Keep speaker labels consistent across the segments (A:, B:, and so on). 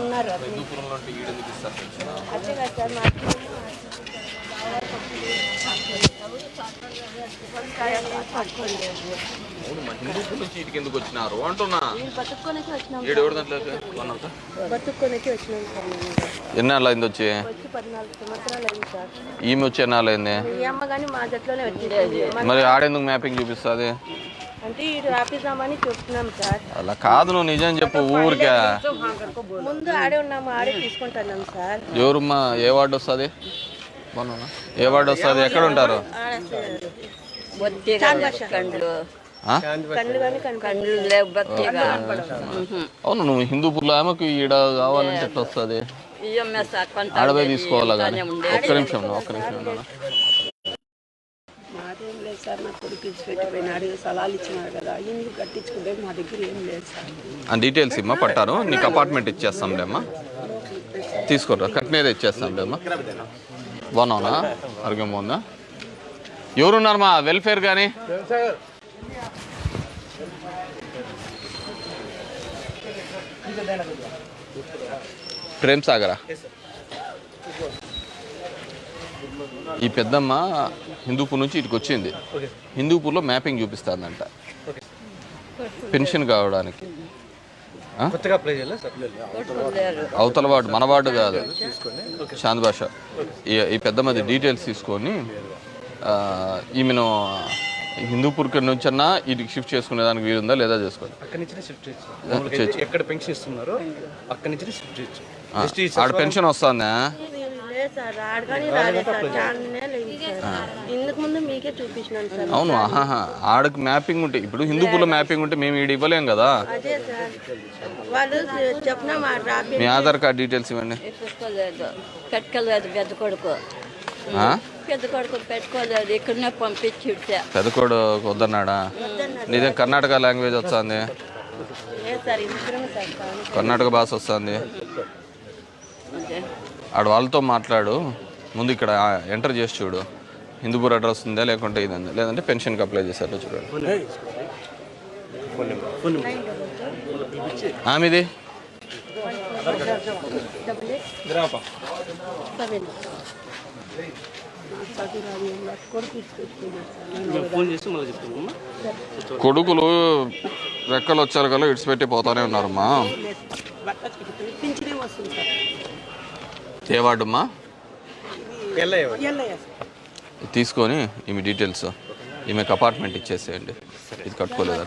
A: ఉన్నారు అది కదా సార్ మాకు
B: ఎందుకు వచ్చినారు అంటున్నా ఏడు దాంట్లో ఎన్నాళ్ళు అయింది. వచ్చి ఈమె వచ్చి ఎన్నాళ్ళు అయింది మరి ఆడెందుకు మ్యాపింగ్ చూపిస్తుంది?
A: అంటే ఇటు ఆపిద్దామని చెప్తున్నాం సార్.
B: అలా కాదు నువ్వు నిజం చెప్పు ఊరికే.
A: ముందు ఆడే ఉన్నాము ఆడే తీసుకుంటున్నాం సార్.
B: ఎవరమ్మా ఏ వార్డు వస్తుంది? ఏ వార్డు వస్తుంది? ఎక్కడ ఉంటారు? అవును నువ్వు హిందూపూర్లో ఆమెకు ఈడ కావాలంటే ఎట్లా వస్తుంది. ఆడపోయి తీసుకోవాలా కానీ ఒక్క నిమిషం ఒక్క నిమిషం
C: సార్ నా కొడుకు ఇచ్చి పెట్టిపోయినాడు సలాలు ఇచ్చినారు కదా ఇల్లు కట్టించుకుంటే మా దగ్గర ఏం లేదు సార్.
B: ఆ డీటెయిల్స్ ఇమ్మా పట్టారు నీకు అపార్ట్మెంట్ ఇచ్చేస్తాంలే అమ్మా. తీసుకోరా కట్నేది ఇచ్చేస్తాంలే అమ్మా. బాగున్నావునా? ఆరోగ్యం బాగుందా ఎవరున్నారు మా వెల్ఫేర్ కానీ ప్రేమ్ సాగరా. ఈ పెద్దమ్మ హిందూపూర్ నుంచి ఇటుకు వచ్చింది. హిందూపూర్లో మ్యాపింగ్ చూపిస్తుందంట పెన్షన్ కావడానికి. అవతల వార్డు మన వార్డు కాదు. శాంతి భాష ఈ ఈ పెద్ద మంది డీటెయిల్స్ తీసుకొని ఈమెను హిందూపూర్ నుంచి అన్నా ఇటుకి షిఫ్ట్ చేసుకునే దానికి వీలుందా లేదా చేసుకోండి
D: అక్కడి నుంచి షిఫ్ట్ చేయొచ్చు. మామూలుగా అయితే ఎక్కడ పెన్షన్ ఇస్తున్నారో అక్కడి నుంచి షిఫ్ట్ చేయొచ్చు.
B: ఆడ పెన్షన్ వస్తుందా?
A: లేదు సార్ ఆడ కానీ రాలేదు సార్. చాలానే లేదు సార్. ఇందుకు ముందు మీకే చూపించినాను సార్.
B: అవును ఆహాహా. ఆడకి మ్యాపింగ్ ఉంటే ఇప్పుడు హిందూపూర్లో మ్యాపింగ్ ఉంటే మేము ఈడ ఇవ్వలేం కదా?
A: అదే సార్. వాళ్ళు చెప్పిన మాట రాపి
B: మీ ఆధార్ కార్డ్ డీటెయిల్స్ ఇవ్వండి.
E: పెట్టుకోలేదు. పెట్టుకోలేదు పెద్ద కొడుకు.
B: ఆ?
E: పెద్ద కొడుకు పెట్టుకోలేదు. ఇక్కడనే పంపించి
B: పెదకోడు వద్దన్నాడా? నీదే కర్ణాటక లాంగ్వేజ్ వస్తుంది.
A: లేదు సార్ ఇందుకు సార్. కానీ
B: కర్ణాటక భాష వస్తుంది.
E: అదే.
B: ఆడు వాళ్ళతో మాట్లాడు. ముందు ఇక్కడ ఎంటర్ చేసి చూడు. హిందూపూర్ అడ్రస్ ఉందా లేకుంటే ఇది ఉందా? లేదంటే పెన్షన్కి అప్లై చేశారు చూడండి ఆమెది కొడుకులు రెక్కలు వచ్చారు కదా ఇడిచిపెట్టి పోతానే ఉన్నారమ్మా. ఏ వార్డమ్మా? తీసుకొని ఈమె డీటెయిల్స్ ఈమెకు అపార్ట్మెంట్ ఇచ్చేసేయండి. ఇది కట్టుకోలేదా?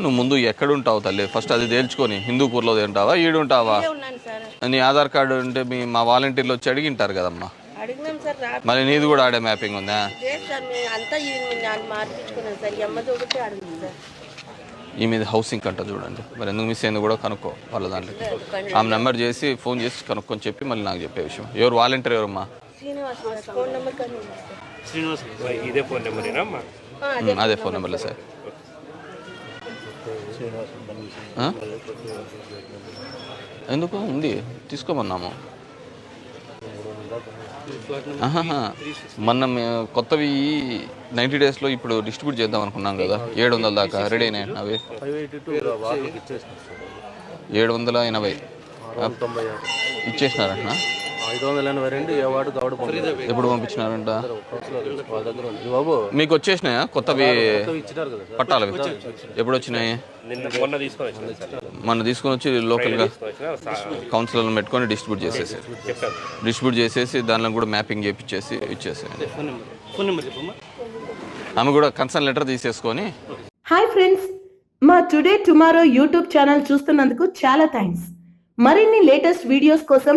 B: నువ్వు ముందు ఎక్కడ ఉంటావు తల్లి? ఫస్ట్ అది తేల్చుకొని హిందూపూర్లో ఉంటావా? ఈడుంటావా?
A: ఉన్నాను సార్.
B: నీ ఆధార్ కార్డు ఉంటే మీ మా వాలంటీర్లు వచ్చి అడిగింటారు కదమ్మా.
A: అడిగినాం సార్ రా.
B: మళ్ళీ నీది కూడా ఆడే మ్యాపింగ్ ఉందా?
A: ఈ
B: మీద హౌసింగ్ కంట చూడండి. మరి ఎందుకు మిస్ అయింది కూడా కనుక్కో వాళ్ళ దాంట్లో ఆమె నెంబర్ చేసి ఫోన్ చేసి కనుక్కొని చెప్పి మళ్ళీ నాకు చెప్పే విషయం. ఎవరు వాలంటీర్ ఎవరమ్మా?
A: శ్రీనివాస్ గారు ఫోన్ నెంబర్ కానీ ఉంది సార్.
D: శ్రీనివాస్ ఇదే ఫోన్ నెంబరేనా అమ్మా?
A: ఆ, అదే
B: ఫోన్ నెంబర్లే సార్? ఎందుకు? ఉంది తీసుకోమన్నాము. మొన్న కొత్తవి నైంటీ డేస్లో ఇప్పుడు డిస్ట్రిబ్యూట్ చేద్దాం అనుకున్నాం కదా. ఏడు వందల దాకా రెడీ అయినాయి అవి. ఏడు వందల ఎనభై ఇచ్చేసినారంట
F: ఐదు వందల ఎనభై రెండు ఏ వార్డు కావడం
B: ఎప్పుడు పంపించినారంట?
F: వాళ్ళ దగ్గర ఉంది బాబు.
B: మీకు వచ్చేసినాయా? కొత్తవి
F: ఇచ్చినారు కదా సార్.
B: పట్టాలు ఎప్పుడు వచ్చినాయి?
D: మొన్న తీసుకొని
B: మన తీసుకొని వచ్చి లోకల్గా పెట్టుకొని డిస్ట్రిబ్యూట్ చేసేసి డిస్ట్రిబ్యూట్ చేసేసి దానిలో కూడా మ్యాపింగ్ చేపించేసి ఇచ్చేసేయండి
D: ఫోన్ నెంబర్ ఫోన్ నెంబర్ చెప్పమ్మా.
B: ఆమె కూడా కన్సర్న్ లెటర్ తీసేసుకొని
G: హాయ్ ఫ్రెండ్స్ మా టుడే టుమారో యూట్యూబ్ ఛానల్ చూస్తున్నందుకు చాలా థ్యాంక్స్ మరిన్ని లేటెస్ట్ వీడియోస్ కోసం